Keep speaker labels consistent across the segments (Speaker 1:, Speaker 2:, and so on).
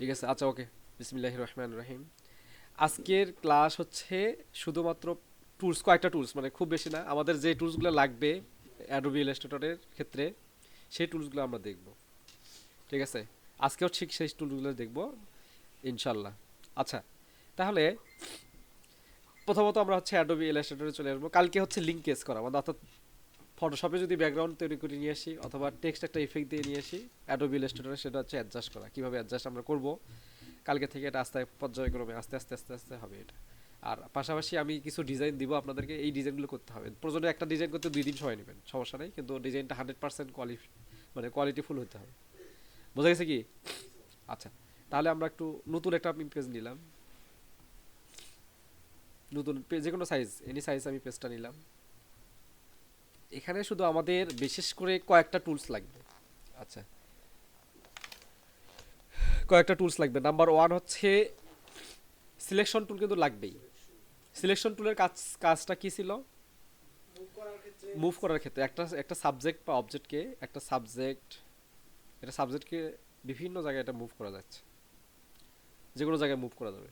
Speaker 1: ঠিক আছে? আচ্ছা ওকে বিসমিল্লাহ রহমান রহিম। আজকের ক্লাস হচ্ছে শুধুমাত্র টুলস কয়েকটা টুলস মানে খুব বেশি না। আমাদের যে টুলসগুলো লাগবে অ্যাডোবি ইলাস্ট্রেটরের ক্ষেত্রে, সেই টুলসগুলো আমরা দেখব। ঠিক আছে? আজকেও ঠিক সেই টুলসগুলো দেখব ইনশাল্লাহ আচ্ছা তাহলে প্রথমত আমরা হচ্ছে অ্যাডোবি ইলাস্ট্রেটরে চলে আসব। কালকে হচ্ছে লিঙ্ক কেস করা। মানে অর্থাৎ ফটোশপে যদি ব্যাকগ্রাউন্ড তৈরি করে নিয়ে আসি, অথবা টেক্সট একটা ইফেক্ট দিয়ে নিয়ে আসি অ্যাডোবি ইলাস্ট্রেটরে সেটা হচ্ছে অ্যাডজাস্ট করা। কীভাবে অ্যাডজাস্ট আমরা করব? কালকে থেকে এটা আস্তে পর্যায়ক্রমে আস্তে আস্তে আস্তে আস্তে হবে এটা। আর পাশাপাশি আমি কিছু ডিজাইন দিব আপনাদেরকে, এই ডিজাইনগুলো করতে হবে। প্রয়োজনে একটা ডিজাইন করতে দুই দিন সময় নেবেন, সমস্যা নেই। কিন্তু ডিজাইনটা হান্ড্রেড পার্সেন্ট কোয়ালি মানে কোয়ালিটিফুল হতে হবে। বোঝা গেছে কি? আচ্ছা তাহলে আমরা একটু নতুন একটা আমি পেজ নিলাম। নতুন, যে কোনো সাইজ এনি সাইজ আমি পেজটা নিলাম। এখানে শুধু আমাদের বিশেষ করে কয়েকটা টুলস লাগবে। আচ্ছা। কয়েকটা টুলস লাগবে। নাম্বার ওয়ান হচ্ছে সিলেকশন টুল কিন্তু লাগবেই। সিলেকশন টুলের কাজ, কাজটা কি ছিল? মুভ করার ক্ষেত্রে। একটা একটা সাবজেক্ট বা অবজেক্টকে একটা সাবজেক্ট এটা সাবজেক্টকে বিভিন্ন জায়গায় এটা মুভ করা যাচ্ছে। যে কোনো জায়গায় মুভ করা যাবে।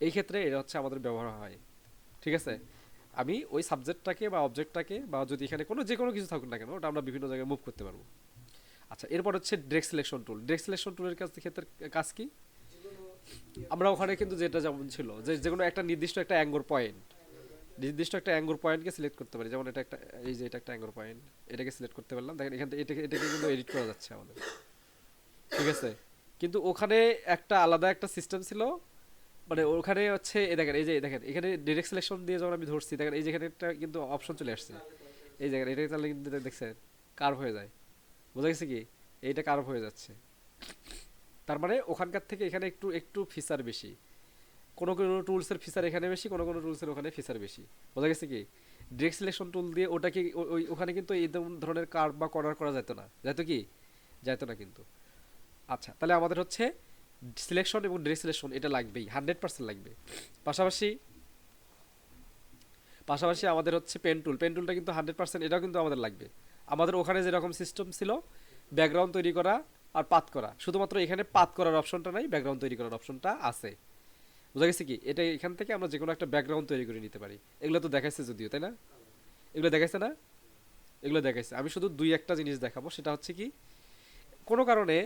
Speaker 1: এই ক্ষেত্রে এটা হচ্ছে আমাদের ব্যবহার হয়। ঠিক আছে? আমি ওই সাবজেক্টটাকে বা অবজেক্টটাকে বা যদি এখানে কোনো যে কোনো কিছু থাকুক না কেন, ওটা আমরা বিভিন্ন জায়গায় মুভ করতে পারব। আচ্ছা এরপর হচ্ছে direct selection tool direct selection টুলের কাছ ক্ষেত্রে কাজ কি? আমরা ওখানে কিন্তু যেটা যেমন ছিল, যে যে কোনো একটা নির্দিষ্ট একটা অ্যাঙ্গর পয়েন্ট নির্দিষ্ট একটা অ্যাঙ্গর পয়েন্টকে সিলেক্ট করতে পারি। যেমন এটা একটা, এই যে এটা একটা অ্যাঙ্গর পয়েন্ট এটাকে সিলেক্ট করতে পারলাম। দেখেন, এখান থেকে এটাকে এটাকে কিন্তু এডিট করা যাচ্ছে আমাদের। ঠিক আছে? কিন্তু ওখানে একটা আলাদা একটা সিস্টেম ছিল মানে ওখানে হচ্ছে, এই দেখেন, এই যে দেখেন, এখানে ডিরেক্ট সিলেকশন দিয়ে যখন আমি ধরছি, দেখেন, এই যেখানে একটা কিন্তু অপশন চলে আসছে। এই জায়গায় এটা তাহলে কিন্তু দেখছেন কার্ভ হয়ে যায়। বোঝা গেছে কি? এইটা কার্ভ হয়ে যাচ্ছে। তার মানে ওখানকার থেকে এখানে একটু একটু ফিচার বেশি। কোনো কোনো টুলসের ফিচার এখানে বেশি, কোনো কোনো টুলসের ওখানে ফিচার বেশি। বোঝা গেছে কি? ডিরেক্ট সিলেকশন টুল দিয়ে ওটাকে ওই, ওখানে কিন্তু এই ধরনের কার্ভ বা কর্নার করা যেত না। যেত কি? যেত না কিন্তু। আচ্ছা তাহলে আমাদের হচ্ছে সিলেকশন এবং ড্রেস সিলেকশন এটা লাগবেই হান্ড্রেড পার্সেন্ট লাগবে। পাশাপাশি পাশাপাশি আমাদের হচ্ছে পেন টুল পেন টুলটা কিন্তু হান্ড্রেড পার্সেন্ট এটাও কিন্তু আমাদের লাগবে। আমাদের ওখানে যেরকম সিস্টেম ছিল ব্যাকগ্রাউন্ড তৈরি করা আর পাত করা। শুধুমাত্র এখানে পাত করার অপশনটা নাই ব্যাকগ্রাউন্ড তৈরি করার অপশনটা আছে। বোঝা গেছে কি? এটা এখান থেকে আমরা যে কোনো একটা ব্যাকগ্রাউন্ড তৈরি করে নিতে পারি। এগুলো তো দেখাইছে যদিও, তাই না? এগুলো দেখাইছে না? এগুলো দেখাইছে। আমি শুধু দুই একটা জিনিস দেখাবো, সেটা হচ্ছে কি, কোনো কারণে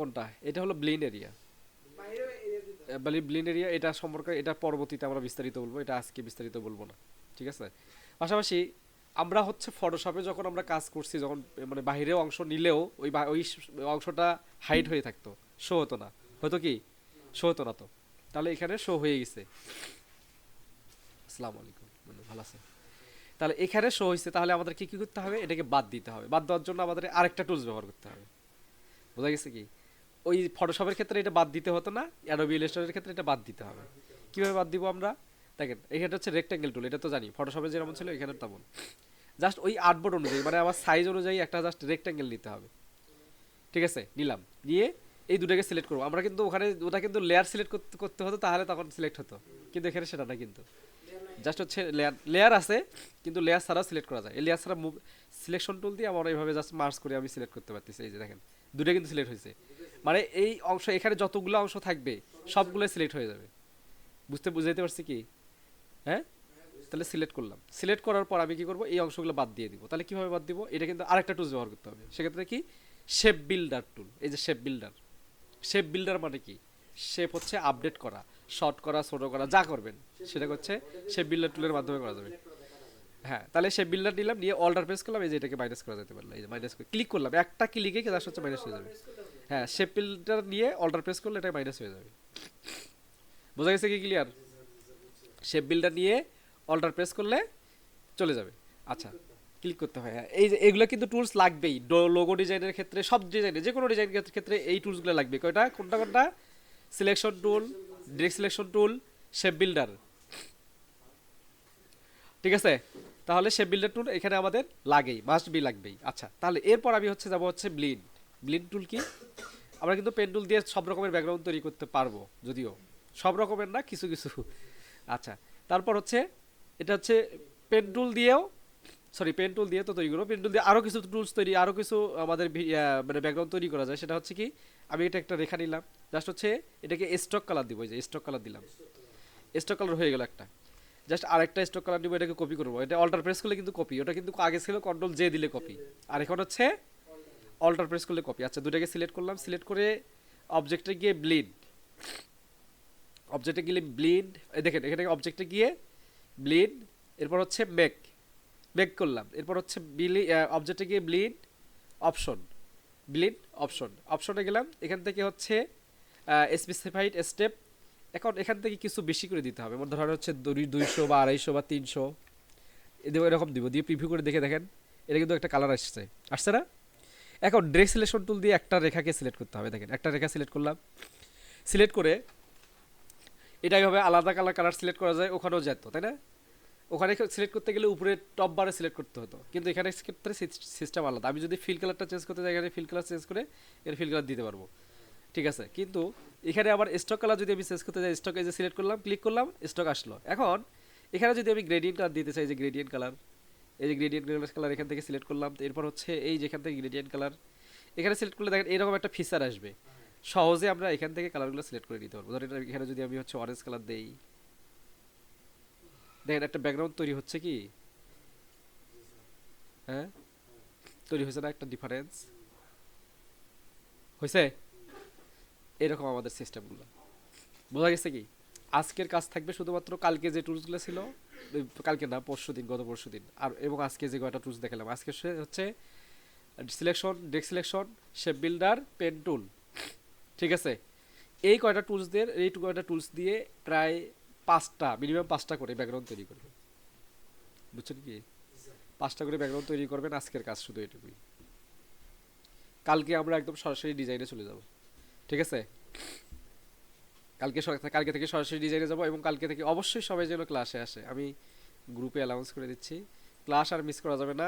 Speaker 1: কোনটা? এটা হলো ব্লিন এরিয়া ব্লিন এরিয়া এটা সম্পর্কে, এটা পরবর্তীতে আমরা বিস্তারিত বলব, এটা আজকে বিস্তারিত বলব না, ঠিক আছে? পাশাপাশি আমরা হচ্ছে ফটোশপে যখন আমরা কাজ করছি, যখন মানে বাইরে অংশ নিলেও ওই ওই অংশটা হাইড হয়ে থাকতো শো হতো না। হয়তো কি? শো হতো না তো। তাহলে এখানে শো হয়ে গেছে। আসসালামু আলাইকুম। মানে ভালো আছে তাহলে এখানে শো হয়েছে, তাহলে আমাদের কি কি করতে হবে? এটাকে বাদ দিতে হবে। বাদ দেওয়ার জন্য আমাদের আরেকটা টুলস ব্যবহার করতে হবে। বোঝা গেছে কি? ওই ফটোশপের ক্ষেত্রে এটা বাদ দিতে হতো না অ্যাডোবি ইলাস্ট্রেটরের ক্ষেত্রে এটা বাদ দিতে হবে। কীভাবে বাদ দিব আমরা? দেখেন এখানে হচ্ছে রেক্ট্যাঙ্গেল টুল এটা তো জানি ফটোশপে যেমন ছিল এখানে তেমন। জাস্ট ওই আর্টবোর্ড অনুযায়ী মানে আমার সাইজ অনুযায়ী একটা জাস্ট রেক্ট্যাঙ্গেল নিতে হবে। ঠিক আছে, নিলাম, নিয়ে এই দুটাকে সিলেক্ট করব। আমরা কিন্তু ওখানে, ওটা কিন্তু লেয়ার সিলেক্ট করতে করতে হতো, তাহলে তখন সিলেক্ট হতো। কিন্তু এখানে সেটা না কিন্তু। জাস্ট হচ্ছে লেয়ার লেয়ার আছে, কিন্তু লেয়ার ছাড়াও সিলেক্ট করা যায়। এই লেয়ার ছাড়া সিলেকশন টুল দিয়ে আমরা এইভাবে জাস্ট মার্চ করে আমি সিলেক্ট করতে পারতেছি। এই যে দেখেন, দুটো কিন্তু সিলেক্ট হয়েছে। মানে এই অংশ, এখানে যতগুলো অংশ থাকবে সবগুলো সিলেক্ট হয়ে যাবে। বুঝতে বুঝাইতে পারছি কি? হ্যাঁ? তাহলে সিলেক্ট করলাম। সিলেক্ট করার পর আমি কি করব? এই অংশগুলো বাদ দিয়ে দিব। তাহলে কীভাবে বাদ দিব? এটা কিন্তু আরেকটা টুলস ব্যবহার করতে হবে। সেক্ষেত্রে কি? শেপ বিল্ডার টুল এই যে শেপ বিল্ডার শেপ বিল্ডার মানে কি? শেপ হচ্ছে আপডেট করা শর্ট করা, ছোট করা, যা করবেন। সেটা হচ্ছে শেপ বিল্ডার টুলের মাধ্যমে করা যাবে। হ্যাঁ তাহলে শেপ বিল্ডার নিলাম, নিয়ে অল্টার প্রেস করলাম। এই যে এটাকে মাইনাস করা যেতে পারল এই যে মাইনাস করে ক্লিক করলাম। একটা ক্লিকে জাস্ট হচ্ছে মাইনাস হয়ে যাবে। হ্যাঁ শেপ বিল্ডার নিয়ে অল্টার প্রেস করলে এটা মাইনাস হয়ে যাবে। বোঝা গেছে কি ক্লিয়ার শেপ বিল্ডার নিয়ে অল্টার প্রেস করলে চলে যাবে। আচ্ছা ক্লিক করতে হয়। হ্যাঁ এই যে এগুলো কিন্তু টুলস লাগবেই। লোগো ডিজাইনের ক্ষেত্রে, সব ডিজাইনে যে কোনো ডিজাইন ক্ষেত্রে এই টুলসগুলো লাগবে। কয়টা? কোনটা কোনটা? Selection tool direct selection tool shape builder ঠিক আছে? তাহলে শেপ বিল্ডার টুল এখানে আমাদের লাগেই মাস্ট বি লাগবেই। আচ্ছা তাহলে এরপর আমি হচ্ছে যাব হচ্ছে ব্লিন ব্লিন টুল কি? আমরা কিন্তু পেন টুল দিয়ে সব রকমের ব্যাকগ্রাউন্ড তৈরি করতে পারব, যদিও। সব রকমের না, কিছু কিছু। আচ্ছা তারপর হচ্ছে, এটা হচ্ছে পেন টুল দিয়েও, সরি, পেন টুল দিয়ে তো তৈরি করব। পেন টুল দিয়ে আরও কিছু টুলস তৈরি আরও কিছু আমাদের মানে ব্যাকগ্রাউন্ড তৈরি করা যায়। সেটা হচ্ছে কি, আমি এটা একটা রেখা নিলাম। জাস্ট হচ্ছে এটাকে স্টক কালার দিব যে স্টক কালার দিলাম। স্টক কালার হয়ে গেল একটা। জাস্ট আরেকটা স্টক কালার দিব এটাকে কপি করব। এটা অল্টার প্রেস করলে কিন্তু কপি, ওটা কিন্তু আগে ছিল, কন্ট্রোল জে দিলে কপি। আর এখন হচ্ছে অল্টার প্রেস করলে কপি আচ্ছা দুটাকে সিলেক্ট করলাম। সিলেক্ট করে অবজেক্টে গিয়ে ব্লিন্ড অবজেক্টে গেলে ব্লিন্ড দেখেন, এখানে অবজেক্টে গিয়ে ব্লিন্ড এরপর হচ্ছে মেক মেক করলাম। এরপর হচ্ছে বিলি অবজেক্টে গিয়ে ব্লিন্ড অপশন ব্লিন্ড অপশন অপশনে গেলাম। এখান থেকে হচ্ছে স্পেসিফাইড স্টেপ এখন এখান থেকে কিছু বেশি করে দিতে হবে। আমার ধরেন হচ্ছে দুই, দুইশো বা আড়াইশো বা তিনশো। এরকম দিব। দিয়ে প্রিভিউ করে দেখে দেখেন। এটা কিন্তু একটা কালার আসছে। আসছে না? এখন ড্রেক সিলেকশন টুল দিয়ে একটা রেখাকে সিলেক্ট করতে হবে। দেখেন, একটা রেখা সিলেক্ট করলাম। সিলেক্ট করে এটা এভাবে আলাদা কালার কালার সিলেক্ট করা যায়, ওখানেও যেত, তাই না? ওখানে সিলেক্ট করতে গেলে উপরে টপ বারে সিলেক্ট করতে হতো। কিন্তু এখানে ক্ষেত্রে সিস্টেম আলাদা। আমি যদি ফিল কালারটা চেঞ্জ করতে চাই এখানে ফিল কালার চেঞ্জ করে এখানে ফিল কালার দিতে পারব। ঠিক আছে? কিন্তু এখানে আবার স্টক কালার যদি আমি চেঞ্জ করতে চাই স্টক এই যে সিলেক্ট করলাম ক্লিক করলাম স্টক আসলো। এখন এখানে যদি আমি গ্রেডিয়েন্ট কালার দিতে চাই, যে গ্রেডিয়েন্ট কালার এই যে গ্রেডিয়েন্ট কালার এখান থেকে সিলেক্ট করলাম, তো এরপর হচ্ছে এই যেখান থেকে গ্রেডিয়েন্ট কালার এখানে সিলেক্ট করলে দেখেন এরকম একটা ফিচার আসবে। সহজে আমরা এখান থেকে কালারগুলো সিলেক্ট করে নিতে পারব। ধরেন এখানে যদি আমি হচ্ছে অরেঞ্জ কালার দেই, দেখেন একটা ব্যাকগ্রাউন্ড তৈরি হচ্ছে কি? হ্যাঁ? তৈরি হয়েছে না একটা ডিফারেন্স হয়েছে? এরকম আমাদের সিস্টেমগুলো বোঝা গেছে কি? আজকের কাজ থাকবে শুধুমাত্র কালকে যে টুলসগুলো ছিল, কালকে না পরশু দিন গত পরশু দিন আর এবং আজকে যে কয়টা টুলস দেখালাম, আজকে হচ্ছে selection direct selection shape builder pen tool ঠিক আছে? এই কয়টা টুলসদের এই কয়টা টুলস দিয়ে প্রায় পাঁচটা মিনিমাম পাঁচটা করে ব্যাকগ্রাউন্ড তৈরি করবেন বুঝছেন কি? পাঁচটা করে ব্যাকগ্রাউন্ড তৈরি করবেন আজকের কাজ শুধু এটুকুই। কালকে আমরা একদম সরাসরি ডিজাইনে চলে যাব। ঠিক আছে? কালকে কালকে থেকে সরাসরি ডিজাইনে যাব এবং কালকে থেকে অবশ্যই সবাই যেন ক্লাসে আসে। আমি গ্রুপে অ্যালাউন্স করে দিচ্ছি। ক্লাস আর মিস করা যাবে না।